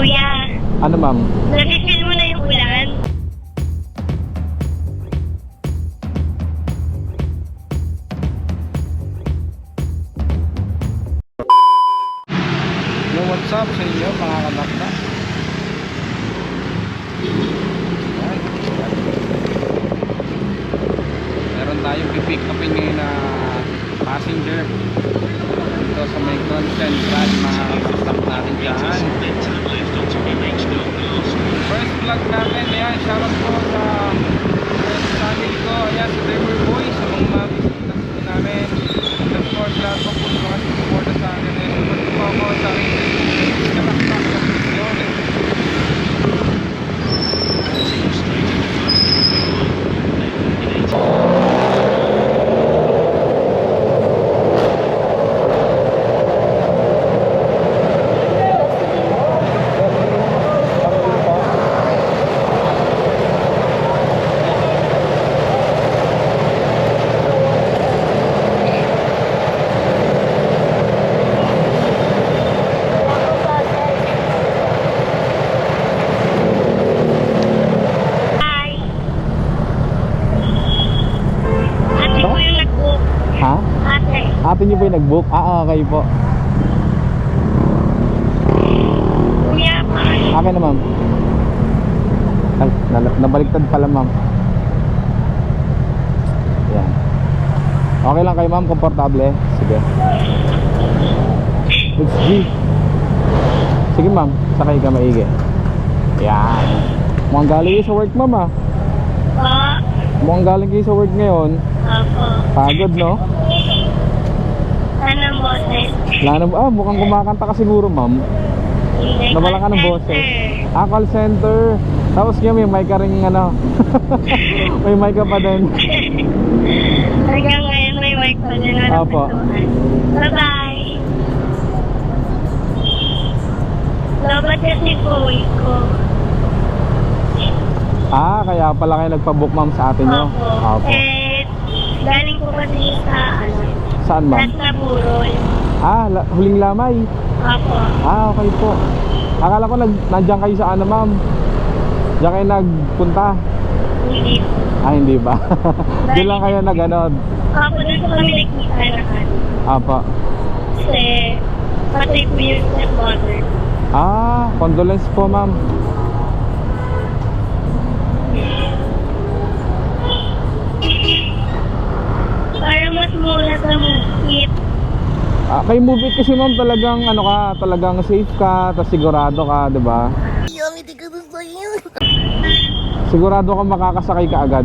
Kuya, Ano ma'am? nafe-feel mo na yung ulan? Yo, what's up sa inyo mga kanakna? Ay, Meron tayong pipick upin ngayon na passenger dito sa may Grand Central mga stop natin dyan First vlog natin, ayan, shoutout po sa first family ko, ayan, sa Driver Boy, sa mga po namin. And of course, lahat po po sa mga sumuporta sa akin. And support po ako sa aking kataktak sa Pilipinas. Hi. Ate ko yung nag-book. Ha? Ate. Niyo po yung nag-book? Ah, okay po. Kuya, bye. Akin na ma'am. Ay, nabaliktad pala ma'am. Yan. Okay lang kayo ma'am, komportable. Sige. Let's G. Sige ma'am, sakay ka maigi. Yan. Mukhang galing kayo sa work ma'am ah. Po. Mukhang galing kayo sa work ngayon. Opo. Pagod no? Ano boses? Lana, ah, mukhang kumakanta ka siguro ma'am. Nawala ka ng boses. Ah, call center. Tapos nga may mic ka rin ano. may mic ka pa din. Hanggang ngayon may mic pa din. Opo. Bye-bye. Dapat kasi phone ko. Ah, kaya pala kayo nagpa-book ma'am sa atin nyo. Opo. Opo. Eh, galing ko kasi sa, ano, Saan ma'am? Burol. Ah, la- huling lamay. Opo. Ah, okay po. Akala ko nag nandiyan kayo sa ano ma'am. Diyan kayo nagpunta. Hindi. Ah, hindi ba? Diyan lang kayo nag ano. Opo, doon ko kami nagkita na ano. Apa. Kasi, patay ko yung stepmother. Ah, condolence po ma'am. Para mas mura sa mukit. Ah, kay Move It kasi ma'am talagang ano ka, talagang safe ka, tapos sigurado ka, 'di ba? Sigurado ka makakasakay ka agad.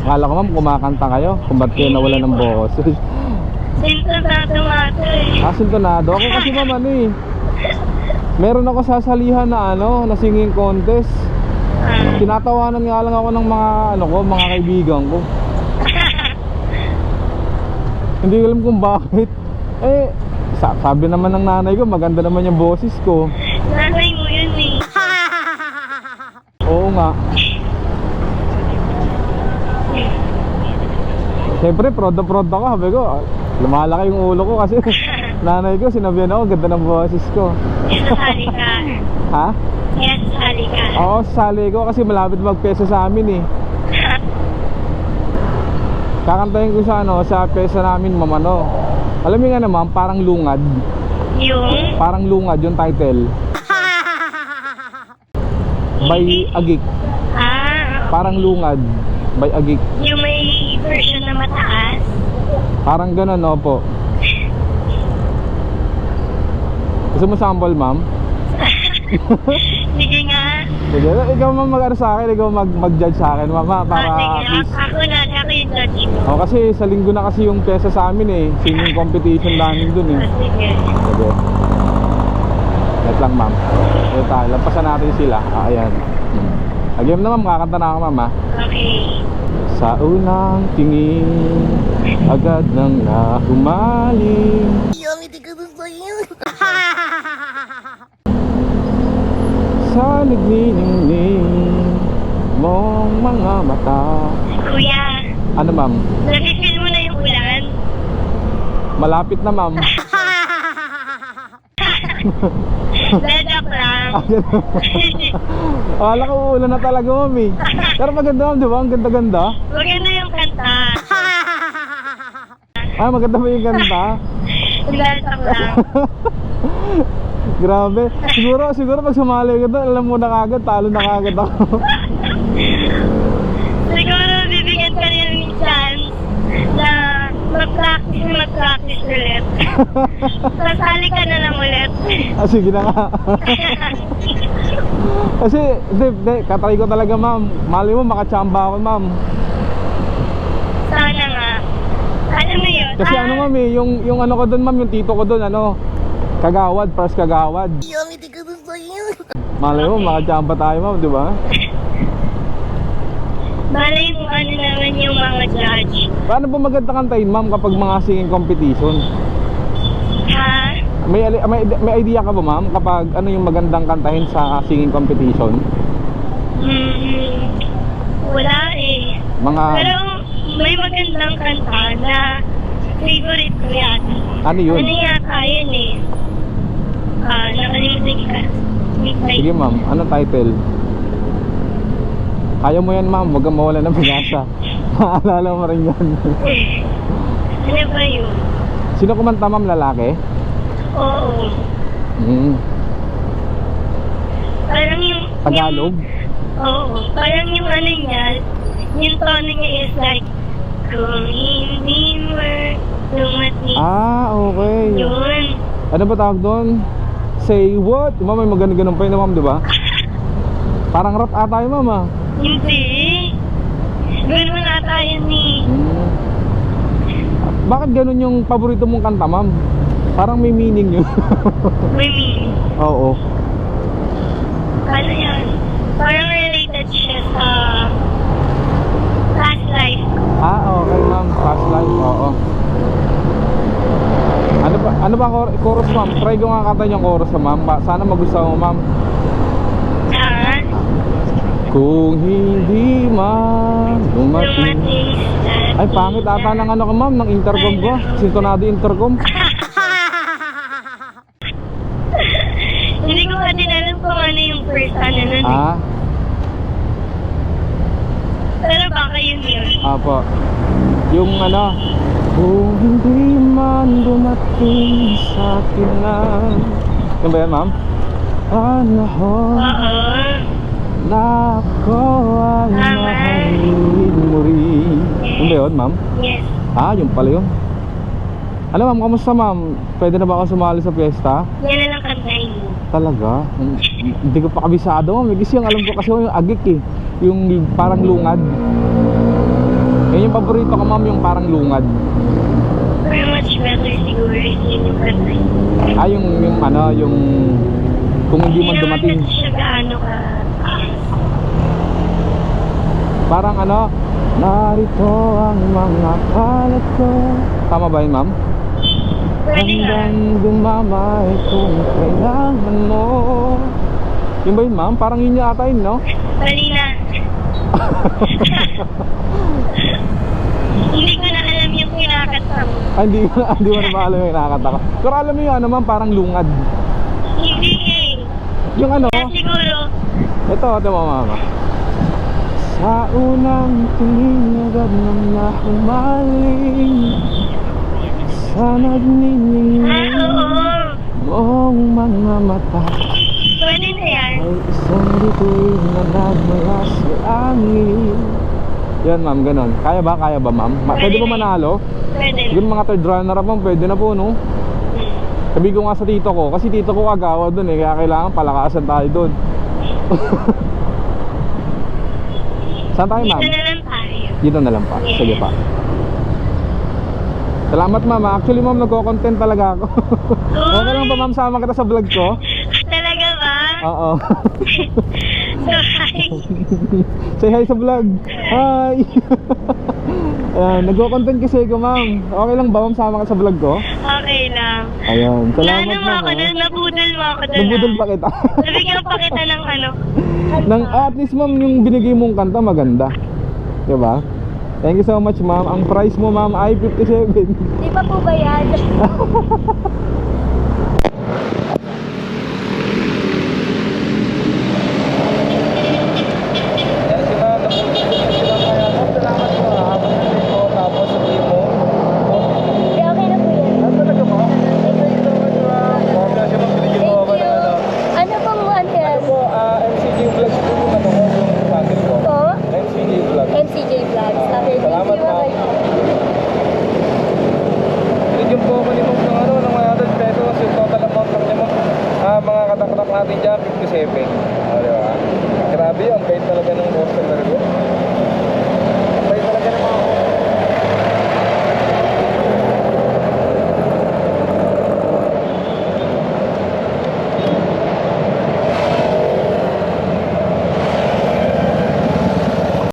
Akala ko ma'am kumakanta kayo, kung ba't kayo nawala ng boses. Sinto sa tomato eh. ah, sintonado. Ako kasi ma'am ano eh. Meron ako sasalihan na ano, na singing contest. Ah. Tinatawanan nga lang ako ng mga ano ko, mga kaibigan ko. Hindi ko alam kung bakit. Eh, sa- sabi naman ng nanay ko, maganda naman yung boses ko. Nanay mo yun eh. Oo nga. Siyempre, proud na proud ako. Sabi ko, lumalaki yung ulo ko kasi nanay ko, sinabihan ako, ganda ng boses ko. Yes, sali ka. Ha? Yes, sali ka. Oo, sali ko kasi malapit magpeso sa amin eh. Kakantahin ko sa ano, sa pesa namin, ma'am, ano. Alam mo nga naman, parang lungad. Yung, Parang lungad yung title. By Agik. ah, Parang lungad. By Agik. yung may version na mataas. Parang ganun, opo. Gusto mo sample, ma'am? Sige nga. Sige, ikaw ma'am mag-ano sa akin, ikaw mag mag-judge sa akin, mama, para Ah, sige, ako na, ako yung judge mo. O kasi sa linggo na kasi yung pesa sa amin eh. Singing competition namin dun eh. Ah, sige. Wait lang ma'am. Ito tayo, lampasan natin sila. Ah, ayan. Again na ma'am, kakanta na ako ma'am ha. Okay. Sa unang tingin, agad nang nahumaling. Sa nagniningning mong mga mata. Kuya, Ano ma'am? nafe-feel mo na yung ulan? Malapit na ma'am. Dadap lang. Akala ko uulan na talaga ma'am eh. Pero maganda ma'am, di ba? Ang ganda-ganda. Maganda yung kanta. Ah, maganda ba yung kanta? Dadap lang. Grabe. Siguro, siguro pag sumali ka doon, alam mo na kagad, talo na kagad ako. Siguro bibigyan ka rin ng chance na mag-practice na mag-practice ulit. Sasali ka na lang ulit. ah, sige na nga. Kasi, hindi, hindi, katry ko talaga ma'am. Mali mo, makachamba ako ma'am. Sana nga. Ano mo yun? Kasi Ah, ano ma'am eh, yung, yung ano ko doon ma'am, yung tito ko doon, ano, kagawad, first kagawad. Mali mo, makachamba tayo ma'am, di ba? Malay mo ano naman yung mga judge. Paano ba maganda kantahin ma'am kapag mga singing competition? May, may, may idea ka ba ma'am kapag ano yung magandang kantahin sa singing competition? Hmm, wala eh. Mga, Pero may magandang kanta na favorite ko yan. ano yun? Ano yata yun eh? Ah, nakalimutan ka. Sige ma'am, ano title? Kaya mo yan ma'am, huwag kang mawala ng pag-asa. Maalala mo rin yan. ano ba yun? Sino kumanta ma'am, lalaki? Oo. Hmm. Parang yung... Tagalog? Yung, oo. Parang yung ano niya, yung tono niya is like, kung hindi mo dumating. Ah, okay. Yun. Ano ba tawag doon? Say what? Di ba may maganda ganun pa yun ma'am, di ba? Parang rap ata yun ma'am ah. Hindi. Gano'n na tayo ni... Hmm. Bakit ganun yung paborito mong kanta ma'am? Parang may meaning yun. Mimi. Oo. Ano yan? Parang related siya sa past life. Ah, okay ma'am. Past life, oo. Ano ba, ano ba chor- chorus ma'am? Try ko nga kanta yung chorus ma'am. Sana magustuhan mo ma'am. Ah, Kung hindi man dumating. Ay, pangit ata ng ano ko ma'am, ng intercom ko. Sintonado intercom. Hindi ko pa din alam kung ano yung first ano nun. Ah, Pero baka yun yun. apo. Yung ano, kung hindi man dumating sa akin na... Yan ba yan ma'am? Panahon Oo. na ako ay Tama. mahalin mo rin. Ba yun ma'am? Yes. Ah, yung pala yun. Ano ma'am, kamusta ma'am? Pwede na ba ako sumali sa fiesta? Yan na lang. Talaga? Hindi ko pa kabisado ma'am. Kasi yung alam ko kasi yung agik eh. Yung parang lungad. Yan yung paborito ko ma'am, yung parang lungad. Very much better siguro yun yung kantahin. Ah, yung, yung ano, yung kung hindi man dumating. siya gaano ka... Parang ano, narito ang mga kalat ko. Tama ba yun ma'am? Hanggang dumamay kung kailangan mo. Yun ba yun ma'am? Parang yun yata yun, no? Mali na. Hindi ko na alam yung kinakanta mo. Ah, hindi, hindi mo na maalam yung nakakata ko. Pero alam mo yun, ano ma'am, parang lungad. Hindi eh. Yung ano, Kaya siguro, ito, ito mo mama. Sa unang tingin agad na nahumaling Sa ah, nagniningning mong mga mata Pwede na yan. Ay isang na nagmula sa langit Yan ma'am, ganun. Kaya ba? Kaya ba ma'am? Ma- pwede ba manalo? Pwede. Siguro mga third runner up ma'am, pwede na po no? Hmm. Sabi ko nga sa tito ko, kasi tito ko kagawa dun eh, kaya kailangan palakasan tayo dun. Saan tayo Dito ma'am? na lang tayo. Dito na lang pa. Yes. Sige pa. Salamat ma'am. ah. Actually ma'am, nagko-content talaga ako. okay lang ba ma'am sama kita sa vlog ko? Talaga ba? Oo. So, hi. Say hi sa vlog. Hi. Ayan, nagko-content kasi ako ma'am. Okay lang ba ma'am sama ka sa vlog ko? Okay lang. Ayun, salamat Naano mo ma'am. ako ah. doon, nabudol mo ako doon. Nabudol ah. pa kita. Nabigyan pa kita ng ano. Nang at least ma'am yung binigay mong kanta maganda. 'Di ba? Thank you so much ma'am. Ang price mo ma'am ay 57. Di pa po ba yan? jacket ko 7. O, diba? Grabe yun, kahit talaga ng customer ko.